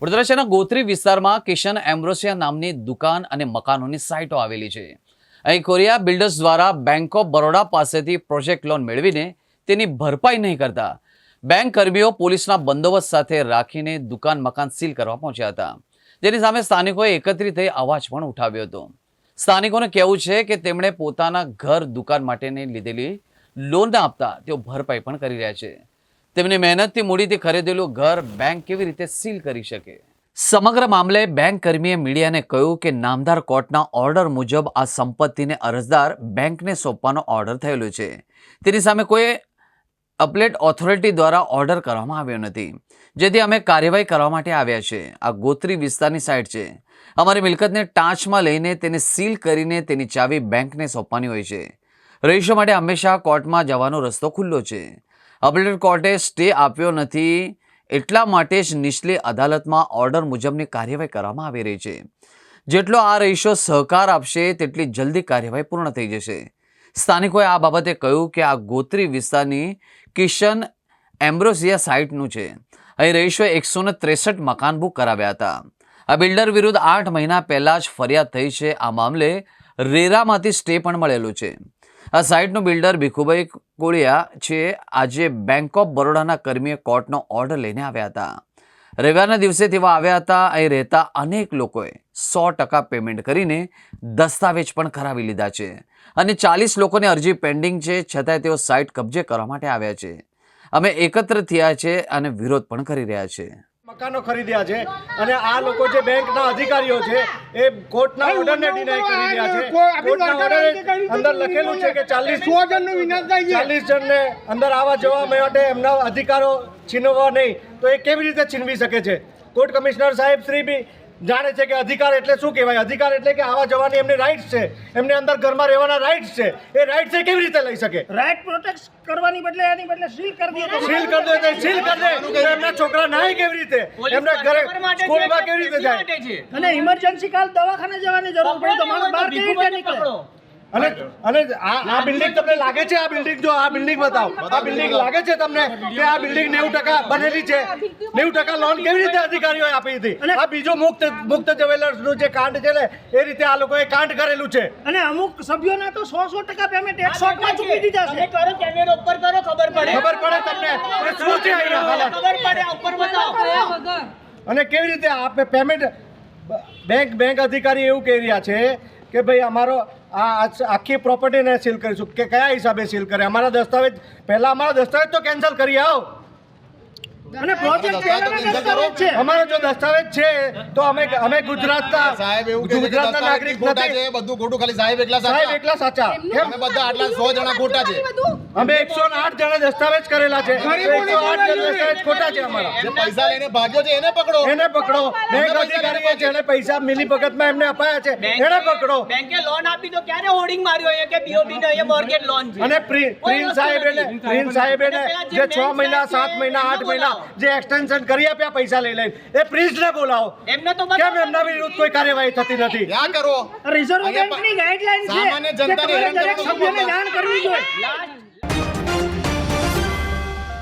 વડોદરા શહેરના ગોત્રી વિસ્તારમાં કિશન એમ્બ્રોસિયા નામની દુકાન અને મકાનોની સાઇટો આવેલી છે. અહીં કોરિયા બિલ્ડર્સ દ્વારા બેંક ઓફ બરોડા પાસેથી પ્રોજેક્ટ લોન મેળવીને તેની ભરપાઈ નહીં કરતા. બેંક કર્મીઓ પોલીસના બંદોબસ્ત સાથે રાખીને દુકાન મકાન સીલ કરવા પહોંચ્યા હતા. જેની સામે સ્થાનિકોએ એકત્રિત થઈ અવાજ પણ ઉઠાવ્યો હતો. સ્થાનિકોને કહેવું છે કે તેમણે પોતાના ઘર દુકાન માટેની લીધેલી લોન આપતા તેઓ ભરપાઈ પણ કરી રહ્યા છે. તેમની મહેનતથી મૂડીથી ખરીદેલું ઘર બેંક કેવી રીતે સીલ કરી શકે? સમગ્ર મામલે બેંક કર્મીએ મીડિયાને કહ્યું કે નામદાર કોર્ટના ઓર્ડર મુજબ આ સંપત્તિને અરજદાર બેંકને સોંપવાનો ઓર્ડર થયેલો છે. તેની સામે કોઈ અપલેટ ઓથોરિટી દ્વારા ઓર્ડર કરવામાં આવ્યો નથી. જેથી અમે કાર્યવાહી કરવા માટે આવ્યા છે. આ ગોત્રી વિસ્તારની સાઇટ છે. અમારી મિલકતને ટાંચમાં લઈને તેને સીલ કરીને તેની ચાવી બેંકને સોંપવાની હોય છે. રહીશો માટે હંમેશા કોર્ટમાં જવાનો રસ્તો ખુલ્લો છે. અપલેટ કોર્ટે સ્ટે આપ્યો નથી. એટલા માટે જ નીચલી અદાલતમાં ઓર્ડર મુજબની કાર્યવાહી કરવામાં આવી રહી છે. જેટલો આ રહીશો સહકાર આપશે, તેટલી જલ્દી કાર્યવાહી પૂર્ણ થઈ જશે. સ્થાનિકોએ આ બાબતે કહ્યું કે આ ગોત્રી વિસ્તારની કિશન એમ્બ્રોસિયા સાઇટનું છે. અહીં રહીશોએ એકસો ત્રેસઠ મકાન બુક કરાવ્યા હતા. આ બિલ્ડર વિરુદ્ધ આઠ મહિના પહેલા જ ફરિયાદ થઈ છે. આ મામલે રેરામાંથી સ્ટે પણ મળેલું છે. આ સાઇટનું બિલ્ડર ભીખુભાઈ કોળિયા છે, આજે બેંક ઓફ બરોડાના કર્મીએ કોર્ટનો ઓર્ડર લઈને આવ્યા હતા. રવિવારના દિવસે તેવા આવ્યા હતા, અહીં રહેતા અનેક લોકોએ સો ટકા પેમેન્ટ કરીને દસ્તાવેજ પણ કરાવી લીધા છે. અને ચાલીસ લોકોની અરજી પેન્ડિંગ છે, છતાંય તેઓ સાઇટ કબજે કરવા માટે આવ્યા છે. અમે એકત્ર થયા છે અને વિરોધ પણ કરી રહ્યા છે. મકાનો ખરીદ્યા છે અને આ લોકો જે બેંકના અધિકારીઓ છે એ કોર્ટના ઓર્ડરને ડિનાય કરી રહ્યા છે. કોર્ટના ઓર્ડરે અંદર લખેલું છે કે ચાલીસ જણનું વિનાશ થાય ચાલીસ જણને અંદર આવવા જવા માટે એમના અધિકારો છીનવવા નહીં તો એ કેવી રીતે છીનવી શકે છે? કોર્ટ કમિશનર સાહેબ શ્રી બી જાણે છે કે અધિકાર એટલે શું કહેવાય? અધિકાર એટલે કે આવા જવાની એમની રાઇટ્સ છે. એમને અંદર ઘરમાં રહેવાના રાઇટ્સ છે. એ રાઇટ્સ એ કેવી રીતે લઈ શકે? રાઈટ પ્રોટેક્ટ કરવાની બદલે એની બદલે સીલ કરી દે સીલ કરી દે સીલ કરી દે. એમના છોકરા નાય કેવી રીતે? એમના ઘરે સ્કૂલમાં કેવી રીતે જાય? અને ઇમરજન્સી કાલ દવાખાને જવાની જરૂર પડે તો માણસ બહાર કેવી રીતે નીકળે? અને અને આ આ બિલ્ડિંગ તમને લાગે છે આ બિલ્ડિંગ જો આ બિલ્ડિંગ બતાવો. આ બિલ્ડિંગ લાગે છે તમને કે આ બિલ્ડિંગ નેવું ટકા બનેલી છે? નેવું ટકા લોન કેવી રીતે અધિકારીઓએ આપી હતી? અને આ બીજો મુક્ત મુક્ત જ્વેલર્સનું જે કાંડ છે ને એ રીતે આ લોકોએ કાંડ કરેલું છે. અને અમુક સભ્યોના તો સો સો ટકા પેમેન્ટ એક શોટમાં ચૂકી દીધા છે. કરો કેમેરો ઉપર કરો ખબર પડે. ખબર પડે તમને. કે શું છે ખબર પડે ઉપર બતાવો. અને કેવી રીતે આપે પેમેન્ટ બેંક બેંક અધિકારી એવું કહી રહ્યા છે કે ભાઈ અમારો આ આખી પ્રોપર્ટીને સીલ કરીશું. કે કયા હિસાબે સીલ કરે? અમારા દસ્તાવેજ પહેલાં અમારા દસ્તાવેજ તો કેન્સલ કરી આવો. અને પ્રોજેક્ટ પહેલાના છે. અમારો જો દસ્તાવેજ છે તો અમે અમે ગુજરાતના સાહેબ એવું કે ગુજરાતના નાગરિક ખોટા છે બધું ખોટું ખાલી સાહેબ એકલા સાહેબ એકલા સાચા. અમે બધા આટલા 100 જણા ખોટા છે. અમે એકસો આઠ જણા દસ્તાવેજ કરેલા છે. એકસો આઠ જણા દસ્તાવેજ ખોટા છે અમારા. જે પૈસા લઈને ભાગ્યો છે એને પકડો. એને પકડો. બેંક અધિકારીઓ જેને પૈસા મિલી ભગતમાં એમને અપાયા છે. એને પકડો. બેંકે લોન આપી તો ક્યારે હોર્ડિંગ માર્યો એ કે બીઓબી નો એ મોર્ગેજ લોન છે? અને પ્રિન્સ સાહેબ એને પ્રિન્સ સાહેબ એને જે છ મહિના સાત મહિના આઠ મહિના જે એક્સટેન્શન કરી આપ્યા પૈસા લઈ લઈને. એ પ્રિન્સ ને બોલાવો. એમને તો કેમ એમના વિરુદ્ધ કોઈ કાર્યવાહી થતી નથી? ક્યાં કરો? રિઝર્વ બેંકની ગાઈડલાઈન છે સામાન્ય જનતાને હેરાન કરવી જોઈએ. લાસ્ટ